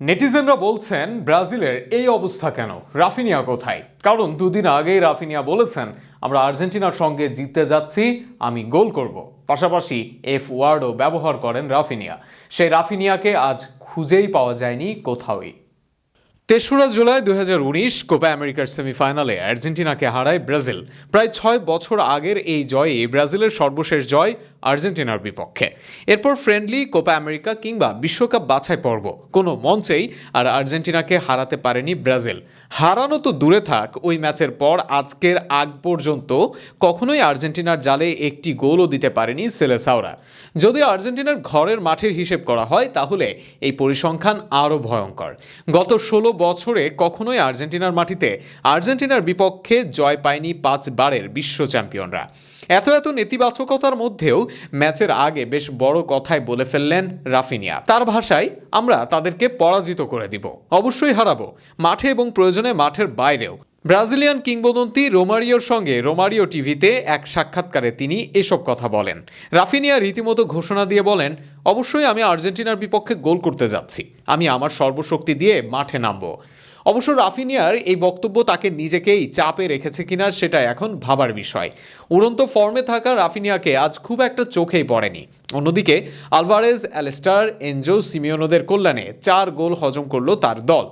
নেটিজেনরা বলছেন, ব্রাজিলের এই অবস্থা কেন? রাফিনিয়া কোথায়? কারণ দুদিন আগেই রাফিনিয়া বলেছেন, আমরা আর্জেন্টিনার সঙ্গে জিততে যাচ্ছি, আমি গোল করব। পাশাপাশি এফ ওয়ার্ডও ব্যবহার করেন রাফিনিয়া। সেই রাফিনিয়াকে আজ খুঁজেই পাওয়া যায়নি কোথাওই। তেসরা জুলাই দু উনিশ কোপা আমেরিকার সেমিফাইনালে আর্জেন্টিনাকে হারায় ব্রাজিল। প্রায় ছয় বছর আগের এই জয়ে ব্রাজিলের সর্বশেষ জয় আর্জেন্টিনার বিপক্ষে। এরপর ফ্রেন্ডলি কোপা আমেরিকা কিংবা বিশ্বকাপ বাছাই পর্ব। কোনো মঞ্চেই আর আর্জেন্টিনাকে হারাতে পারেনি ব্রাজিল। হারানো তো দূরে থাক, ওই ম্যাচের পর আজকের আগ পর্যন্ত কখনোই আর্জেন্টিনার জালে একটি গোলও দিতে পারেনি সেলেসাওরা। যদি আর্জেন্টিনার ঘরের মাঠের হিসেব করা হয়, তাহলে এই পরিসংখ্যান আরও ভয়ঙ্কর। গত ষোলো বছরে কখনোই আর্জেন্টিনার মাটিতে আর্জেন্টিনার বিপক্ষে জয় পায়নি পাঁচবারের বিশ্ব চ্যাম্পিয়নরা। এত এত নেতিবাচকতার মধ্যেও ম্যাচের আগে বেশ বড় কথাই বলে ফেললেন রাফিনিয়া। তার ভাষায় আমরা তাদেরকে পরাজিত করে দিব। অবশ্যই হারাবো। মাঠে এবং প্রয়োজনে মাঠের বাইরেও। ব্রাজিলিয়ান কিংবদন্তি রোমারিওর সঙ্গে রোমারিও টিভিতে এক সাক্ষাৎকারে তিনি এসব কথা বলেন। রাফিনিয়া রীতিমতো ঘোষণা দিয়ে বলেন, অবশ্যই আমি আর্জেন্টিনার বিপক্ষে গোল করতে যাচ্ছি। আমি আমার সর্বশক্তি দিয়ে মাঠে নামবো। অবশ্য রাফিনিয়ার এই বক্তব্য তাকে নিজেকেই চাপে রেখেছে কিনা সেটা এখন ভাবার বিষয়। উড়ন্ত ফর্মে থাকা রাফিনিয়াকে আজ খুব একটা চোখেই পড়েনি। অন্যদিকে, আলভারেজ, অ্যালেস্টার, এনজো, সিমিওনোদের কল্যাণে চার গোল হজম করল তার দল।